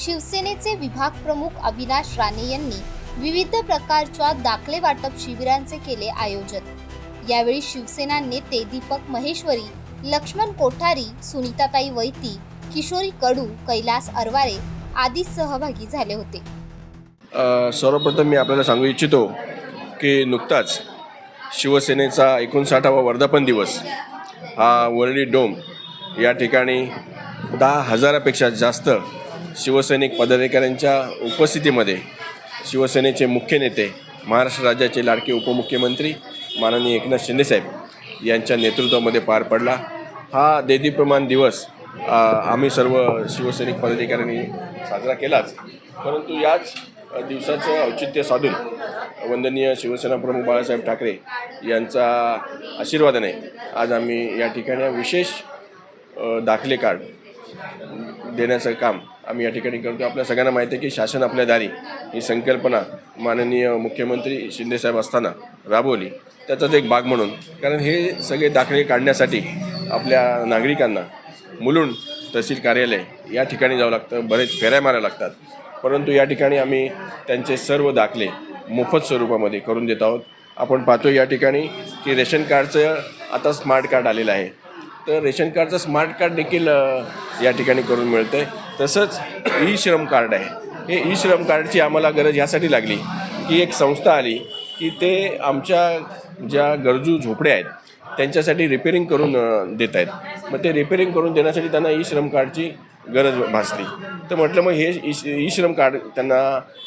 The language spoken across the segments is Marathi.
शिवसेनेचे विभाग प्रमुख अविनाश राणे यांनी विविध प्रकारच्या दाखले वाटप शिबिरांचे केले आयोजन. यावेळी शिवसेना नेते दीपक महेश्वरी लक्ष्मण कोठारी सुनीताताई वैती किशोरी कडू कैलास अरवारे आदी सहभागी झाले होते. सर्वप्रथम मी आपल्याला सांगू इच्छितो की नुकताच शिवसेनेचा एकोणसाठावा वर्धापन दिवस हा वरळी डोम या ठिकाणी दहा हजारापेक्षा जास्त शिवसैनिक पदाधिकाऱ्यांच्या उपस्थितीमध्ये शिवसेनेचे मुख्य नेते महाराष्ट्र राज्याचे लाडके उपमुख्यमंत्री माननीय एकनाथ शिंदेसाहेब यांच्या नेतृत्वामध्ये पार पडला. हा देदीप्रमाण दिवस आम्ही सर्व शिवसैनिक पदाधिकाऱ्यांनी साजरा केलाच. परंतु याच दिवसाचं औचित्य साधून वंदनीय शिवसेना प्रमुख बाळासाहेब ठाकरे यांचा आशीर्वादाने आज आम्ही या ठिकाणी विशेष दाखले कार्ड देण्याचं काम आम्ही या ठिकाणी करतो. आपल्या सगळ्यांना माहिती आहे की शासन आपल्या दारी. ही संकल्पना माननीय मुख्यमंत्री शिंदेसाहेब असताना राबवली. त्याचाच एक भाग म्हणून. कारण हे सगळे दाखले काढण्यासाठी आपल्या नागरिकांना मुलुंड तहसील कार्यालय या ठिकाणी जावं लागतं. बरेच फेऱ्या मारायला लागतात. परंतु या ठिकाणी आम्ही त्यांचे सर्व दाखले मोफत स्वरूपामध्ये करून देत आहोत. आपण पाहतो या ठिकाणी की रेशन कार्डचं आता स्मार्ट कार्ड आलेलं आहे. तर रेशन कार्डचं स्मार्ट कार्ड देखील या ठिकाणी करून मिळतं आहे तसंच ई श्रम कार्ड आहे. हे ई श्रम कार्डची आम्हाला गरज यासाठी लागली की एक संस्था आली की ते आमच्या ज्या गरजू झोपड्या आहेत त्यांच्यासाठी रिपेरिंग करून देत आहेत. मग ते रिपेरिंग करून देण्यासाठी त्यांना ई श्रम कार्डची गरज भासली. तर म्हटलं मग हे ई ई श्रम कार्ड त्यांना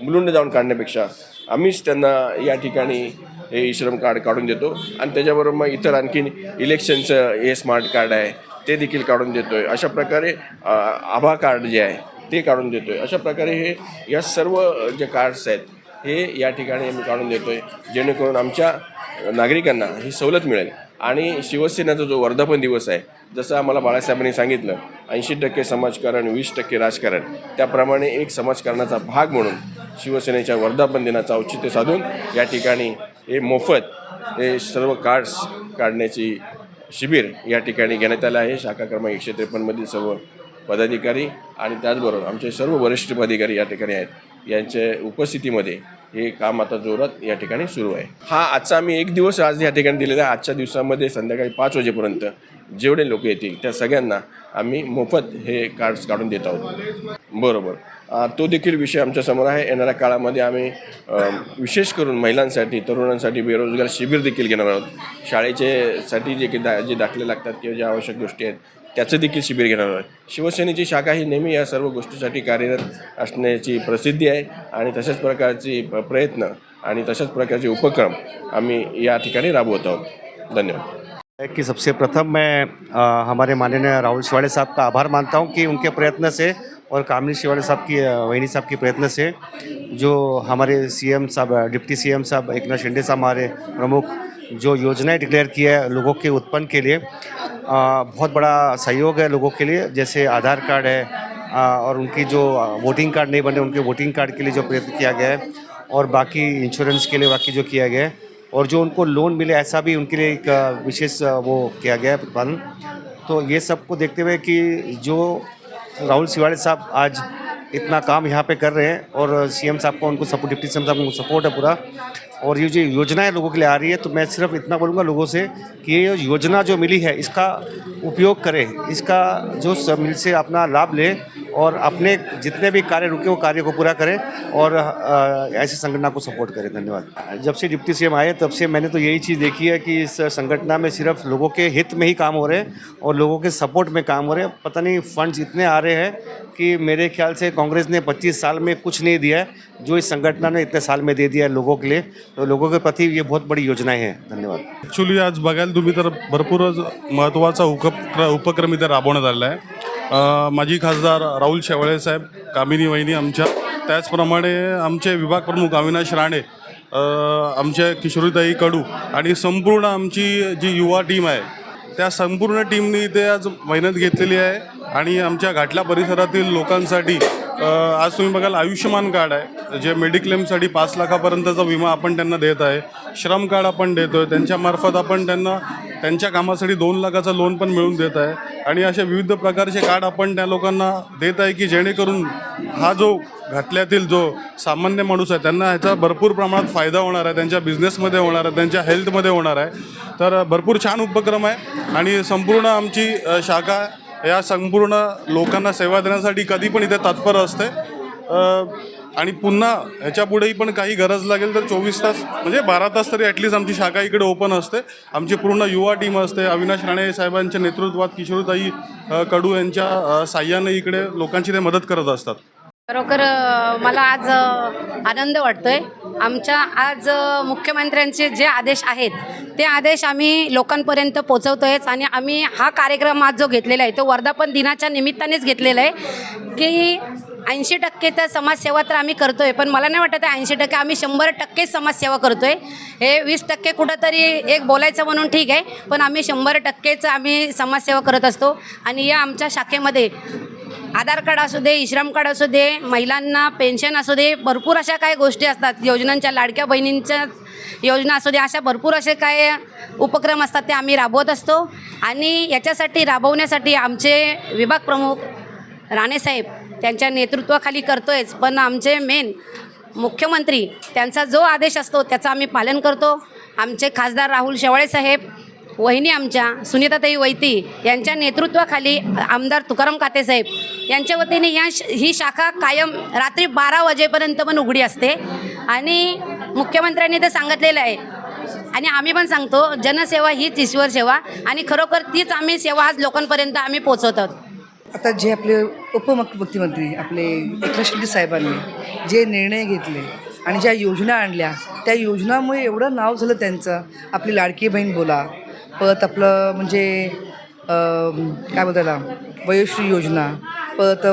मुलुंड जाऊन काढण्यापेक्षा आम्हीच त्यांना या ठिकाणी हे ई श्रम कार्ड काढून देतो. आणि त्याच्याबरोबर मग इतर आणखीन इलेक्शनचं हे स्मार्ट कार्ड आहे ते देखील काढून देतो आहे अशा प्रकारे आभा कार्ड जे आहे ते काढून देतो आहे अशा प्रकारे हे या सर्व जे कार्ड्स आहेत हे या ठिकाणी आम्ही काढून देतो आहे जेणेकरून आमच्या नागरिकांना ही सवलत मिळेल. आणि शिवसेनेचा जो वर्धापन दिवस आहे जसं आम्हाला बाळासाहेबांनी सांगितलं ऐंशी टक्के समाजकारण वीस टक्के राजकारण त्याप्रमाणे एक समाजकारणाचा भाग म्हणून शिवसेनेच्या वर्धापन दिनाचं औचित्य साधून या ठिकाणी हे मोफत हे सर्व कार्ड्स काढण्याची शिबिर या ठिकाणी घेण्यात आलं आहे. शाखा क्रमांक एकशे त्रेपन्नमधील सर्व पदाधिकारी आणि त्याचबरोबर आमचे सर्व वरिष्ठ पदाधिकारी या ठिकाणी आहेत. यांच्या उपस्थितीमध्ये हे काम आता जोरात या ठिकाणी सुरू आहे. हा आजचा आम्ही एक दिवस आज या ठिकाणी दिलेला आहे. आजच्या दिवसामध्ये संध्याकाळी पाच वाजेपर्यंत जेवढे लोक येतील त्या सगळ्यांना आम्ही मोफत हे कार्ड्स काढून देत आहोत. बरोबर. तो देखील विषय आमच्यासमोर आहे. येणाऱ्या काळामध्ये आम्ही विशेष करून महिलांसाठी तरुणांसाठी बेरोजगार शिबिर देखील घेणार आहोत. शाळेचे साठी जे काही दा जे दाखले लागतात किंवा ज्या आवश्यक गोष्टी आहेत त्याचं देखील शिबिर घेणार आहे शिवसेनेची शाखा ही नेहमी या सर्व गोष्टीसाठी कार्यरत असण्याची प्रसिद्धी आहे आणि तशाच प्रकारची प्रयत्न आणि तशाच प्रकारचे उपक्रम आम्ही या ठिकाणी राबवत आहोत. धन्यवाद. की कि सबसे प्रथम मैं आ, हमारे माननीय राहुल शिवाड़े साहब का आभार मानता हूं कि उनके प्रयत्न से और कामनी शिवाड़े साहब की वहिनी साहब के प्रयत्न से जो हमारे सीएम साहब डिप्टी सीएम साहब एक नाथ शिंदे साहब हमारे प्रमुख जो योजनाएँ डिक्लेयर की है लोगों के उत्पन्न के लिए बहुत बड़ा सहयोग है लोगों के लिए। जैसे आधार कार्ड है और उनकी जो वोटिंग कार्ड नहीं बने, उनके वोटिंग कार्ड के लिए जो प्रयत्न किया गया है, और बाकी इंश्योरेंस के लिए बाकी जो किया गया है, और जो उनको लोन मिले, ऐसा भी उनके लिए एक विशेष वो किया गया है प्रतिपादन तो ये सबको देखते हुए कि जो राहुल सिवाड़े साहब आज इतना काम यहाँ पे कर रहे हैं और सीएम साहब को उनको सपोर्ट, डिप्टी सीएम साहब को सपोर्ट है पूरा। और ये जो योजनाएँ लोगों के लिए आ रही है तो मैं सिर्फ़ इतना बोलूँगा लोगों से कि ये योजना जो मिली है, इसका उपयोग करें, इसका जो मिल से अपना लाभ लें और अपने जितने भी कार्य रुके वो कार्य को पूरा करें और ऐसी संगठना को सपोर्ट करें। धन्यवाद। जब से डिप्टी सीएम आए तब से मैंने तो यही चीज़ देखी है कि इस संगठना में सिर्फ लोगों के हित में ही काम हो रहे हैं और लोगों के सपोर्ट में काम हो रहे हैं। पता नहीं फंड्स इतने आ रहे हैं कि मेरे ख्याल से कांग्रेस ने 25 साल में कुछ नहीं दिया है जो इस संगठना ने इतने साल में दे दिया है लोगों के लिए। तो लोगों के प्रति ये बहुत बड़ी योजनाएं हैं। धन्यवाद। ॲक्च्युली आज बघायला तुम्ही तर भरपूरच महत्त्वाचा उपक्र उपक्रम इथे राबवण्यात आलेला आहे. माजी खासदार राहुल शेवाळे साहेब कामिनी वहिनी आमच्या. त्याचप्रमाणे आमचे विभाग प्रमुख अविनाश राणे आमचे किशोरीताई कडू आणि संपूर्ण आमची जी युवा टीम आहे त्या संपूर्ण टीमनी इथे आज मेहनत घेतलेली आहे आणि आमच्या घाटल्या परिसरातील लोकांसाठी आज तुम्ही बघाल आयुष्यमान कार्ड आहे जे मेडिक्लेमसाठी पाच लाखापर्यंतचा विमा आपण त्यांना देत आहे श्रम कार्ड आपण देतो आहे त्यांच्यामार्फत आपण त्यांना त्यांच्या कामासाठी दोन लाखाचं लोन पण मिळून देत आहे. आणि असे विविध प्रकारचे कार्ड आपण त्या लोकांना देत आहे की जेणेकरून हा जो घातल्यातील जो सामान्य माणूस आहे त्यांना ह्याचा भरपूर प्रमाणात फायदा होणार आहे त्यांच्या बिझनेसमध्ये होणार आहे त्यांच्या हेल्थमध्ये होणार आहे. तर भरपूर छान उपक्रम आहे आणि संपूर्ण आमची शाखा या संपूर्ण लोकांना सेवा देण्यासाठी कधी पण इथे तत्पर असते. आणि पुन्हा ह्याच्यापुढेही पण काही गरज लागेल तर चोवीस तास म्हणजे बारा तास तरी ॲटलिस्ट आमची शाखा इकडे ओपन असते. आमची पूर्ण युवा टीम असते. अविनाश राणे साहेबांच्या नेतृत्वात किशोरताई कडू यांच्या साह्याने इकडे लोकांची ते मदत करत असतात. खरोखर मला आज आनंद वाटतोय. आमच्या आज मुख्यमंत्र्यांचे जे आदेश आहेत ते आदेश आम्ही लोकांपर्यंत पोचवतोयच आणि आम्ही हा कार्यक्रम आज जो घेतलेला आहे तो वर्धापन दिनाच्या निमित्तानेच घेतलेला आहे. की ऐंशी टक्के तर समाजसेवा तर आम्ही करतोय पण मला नाही वाटत आहे ऐंशी टक्के आम्ही शंभर टक्के समाजसेवा करतोय. हे वीस टक्के कुठंतरी एक बोलायचं म्हणून ठीक आहे पण आम्ही शंभर टक्केच आम्ही समाजसेवा करत असतो. आणि या आमच्या शाखेमध्ये आधार कार्ड असू दे इश्रम कार्ड असू दे महिलांना पेन्शन असू दे भरपूर अशा काही गोष्टी असतात. योजनांच्या लाडक्या बहिणींच्या योजना असू दे अशा भरपूर असे काय उपक्रम असतात ते आम्ही राबवत असतो. आणि याच्यासाठी राबवण्यासाठी आमचे विभाग प्रमुख राणेसाहेब त्यांच्या नेतृत्वाखाली करतोयच. पण आमचे मेन मुख्यमंत्री त्यांचा जो आदेश असतो त्याचं आम्ही पालन करतो. आमचे खासदार राहुल शेवाळे साहेब वहिनी आमच्या सुनीताताई वैती यांच्या नेतृत्वाखाली आमदार तुकाराम कातेसाहेब यांच्या वतीने या श ही शाखा कायम रात्री बारा वाजेपर्यंत पण उघडी असते. आणि मुख्यमंत्र्यांनी ते सांगितलेलं आहे. आणि आम्ही पण सांगतो जनसेवा हीच ईश्वर सेवा आणि खरोखर तीच आम्ही सेवा आज लोकांपर्यंत आम्ही पोचवतो आता जे आपले उपमुख्यमंत्री आपले एकनाथ शिंदे साहेबांनी जे निर्णय घेतले आणि ज्या योजना आणल्या त्या योजनामुळे एवढं नाव झालं त्यांचं. आपली लाडकी बहीण बोला परत आपलं म्हणजे काय बोलताला वयोश्री योजना परत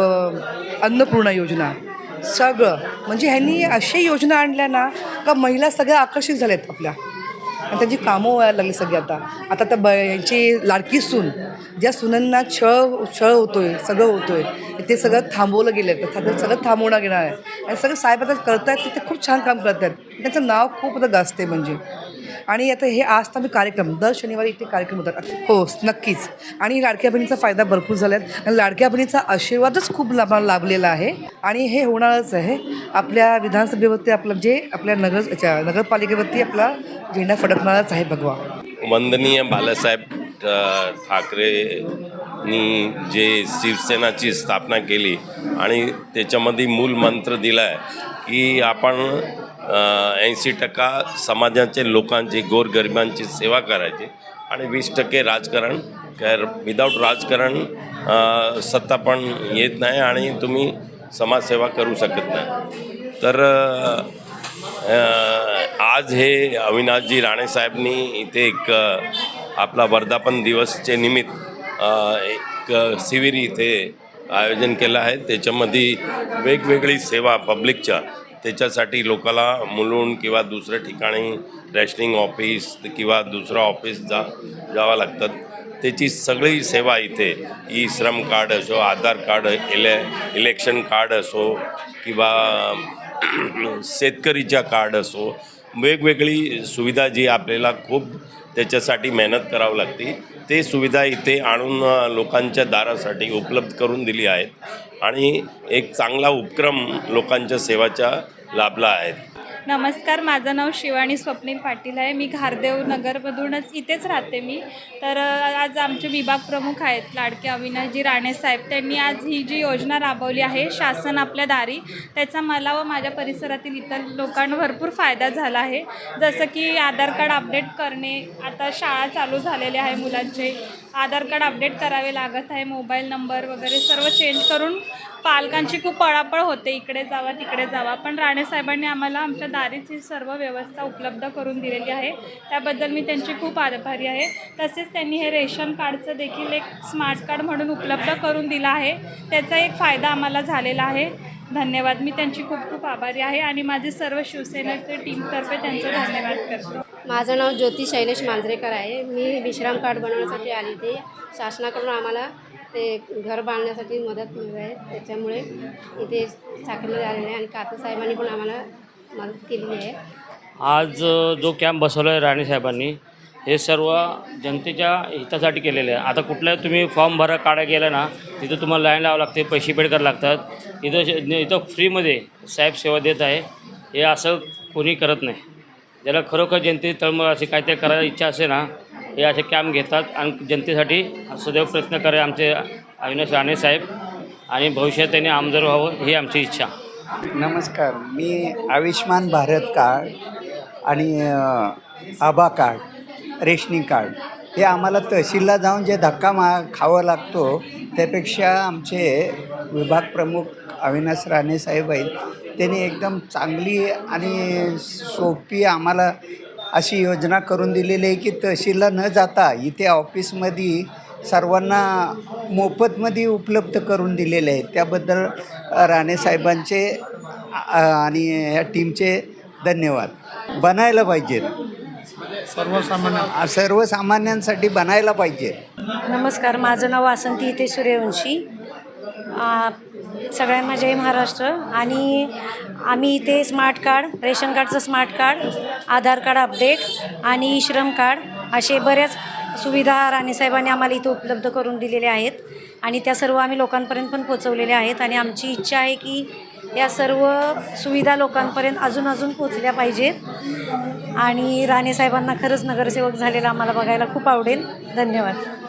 अन्नपूर्णा योजना सगळं. म्हणजे ह्यांनी अशी योजना आणल्या ना का महिला सगळ्या आकर्षित झाल्या आहेत आपल्या. आणि त्यांची कामं व्हायला लागली सगळी आता. आता त्या ब यांची लाडकी सून ज्या सुनांना छळ छळ होतोय सगळं होतोय ते सगळं थांबवलं गेलं तर सगळं सगळं थांबवणं गेलं आहे. आणि सगळं साहेब आता करतायत ते- ते खूप छान काम करत आहेत त्यांचं नाव खूप आता गाजते म्हणजे. आणि आता हे आज तर मी कार्यक्रम दर शनिवारी इथे कार्यक्रम होतात. हो नक्कीच. आणि लाडक्या बहिणीचा फायदा भरपूर झाला आहे आणि लाडक्या बहिणीचा आशीर्वादच खूप लाभ लाभलेला आहे. आणि हे होणारच आहे. आपल्या विधानसभेवरती आपलं जे आपल्या नगर नगरपालिकेवरती आपला झेंडा फडकणारच आहे भगवा. वंदनीय बालासाहेब अ, ठाकरेंनी जे शिवसेनाची स्थापना केली आणि त्याच्यामध्ये मूल मंत्र दिला आहे की आपण ऐंशी टक्का समाजाचे लोकांची गोरगरिबांची सेवा करायची आणि वीस टक्के राजकारण कर विदाऊट राजकारण सत्ता पण येत नाही आणि तुम्ही समाजसेवा करू शकत नाही. तर आज हे अविनाशजी राणेसाहेबनी इथे एक आपला वर्धापन दिवसचे निमित्त एक शिबिर इथे आयोजन केलं आहे. त्याच्यामध्ये वेगवेगळी सेवा पब्लिकच्या त्याच्यासाठी लोकाला मुलून किंवा दुसऱ्या ठिकाणी रॅशनिंग ऑफिस किंवा दुसरं ऑफिस जा जावं लागतात त्याची सगळी सेवा इथे ई श्रम कार्ड असो आधार कार्ड इले इलेक्शन कार्ड असो किंवा शेतकरीच्या कार्ड असो वेगवेगळी सुविधा जी आपल्याला खूप त्याच्यासाठी मेहनत करावी लागते ते सुविधा इथे आणून लोकांच्या दारासाठी उपलब्ध करून दिली आहेत. आणि एक चांगला उपक्रम लोकांच्या सेवाचा लाभला आहे. नमस्कार माझं नाव शिवानी स्वप्नील पाटील आहे. मी घारदेव नगरमधूनच इथेच राहते मी. तर आज आमचे विभाग प्रमुख आहेत लाडके अविनाशजी राणे साहेब. त्यांनी आज ही जी योजना राबवली आहे शासन आपल्या दारी त्याचा मला व माझ्या परिसरातील इतर लोकांना भरपूर फायदा झाला आहे. जसं की आधार कार्ड अपडेट करणे आता शाळा चालू झालेल्या आहे मुलांचे. आधार कार्ड अपडेट करावे लागत आहे मोबाईल नंबर वगैरे सर्व चेंज करून पालकांची खूप पळापळ होते. इकडे जावा तिकडे जावा. पण राणेसाहेबांनी आम्हाला आमच्या दारीच ही सर्व व्यवस्था उपलब्ध करून दिलेली आहे. त्याबद्दल मी त्यांची खूप आभारी आहे. तसेच त्यांनी हे रेशन कार्डचं देखील एक स्मार्ट कार्ड म्हणून उपलब्ध करून दिलं आहे. त्याचा एक फायदा आम्हाला झालेला आहे. धन्यवाद. मी त्यांची खूप खूप आभारी आहे आणि माझे सर्व शिवसेनेचे टीमतर्फे त्यांचं धन्यवाद करतो. माझं नाव ज्योती शैलेश मांजरेकर आहे. मी विश्राम कार्ड बनवण्यासाठी आली होती. शासनाकडून आम्हाला ते घर बांधण्यासाठी मदत मिळत आहे. त्याच्यामुळे इथे साखरमध्ये आलेले आहे आणि काका साहेबांनी पण आम्हाला मदत केलेली आहे. आज जो कॅम्प बसवला आहे राणेसाहेबांनी हे सर्व जनतेच्या हितासाठी केलेलं आहे. आता कुठल्या तुम्ही फॉर्म भरा काढा गेला ना तिथं तुम्हाला लाईन लावावं लागते पैसे पेड करावं लागतात. इथं इथं फ्रीमध्ये साहेब सेवा देत आहे. हे असं कोणी करत नाही. ज्याला खरोखर जनते तळमळ असे काहीतरी करायची इच्छा असे ना हे असे कॅम्प घेतात आणि जनतेसाठी सदैव प्रयत्न करे आमचे अविनाश राणे साहेब आणि भविष्यात त्यांनी आमदार व्हावं ही आमची इच्छा. नमस्कार मी आयुष्मान भारत कार्ड आणि आभा कार्ड रेशनिंग कार्ड हे आम्हाला तहसीलला जाऊन जे धक्का मा खावा लागतो त्यापेक्षा आमचे विभाग प्रमुख अविनाश राणे साहेब आहेत त्यांनी एकदम चांगली आणि सोपी आम्हाला अशी योजना करून दिलेली आहे की तहसीलला न जाता इथे ऑफिसमध्ये सर्वांना मोफतमध्ये उपलब्ध करून दिलेले आहेत त्याबद्दल अ, राणे साहेबांचे अ, आणि या टीमचे धन्यवाद. बनायला पाहिजेत सर्वसामान्य सर्वसामान्यांसाठी बनायला पाहिजे. नमस्कार माझं नाव वासंती इथे सूर्यवंशी आ, सगळ्यांना जय महाराष्ट्र. आणि आम्ही इथे स्मार्ट कार्ड रेशन कार्डचं smart card Aadhaar card update आणि श्रम कार्ड असे बऱ्याच सुविधा राणेसाहेबांनी आम्हाला इथे उपलब्ध करून दिलेल्या आहेत. आणि त्या सर्व आम्ही लोकांपर्यंत पण पोचवलेल्या आहेत. आणि आमची इच्छा आहे की या सर्व सुविधा लोकांपर्यंत अजून अजून पोचल्या पाहिजेत. आणि राणेसाहेबांना खरंच नगरसेवक झालेला आम्हाला बघायला खूप आवडेल. धन्यवाद.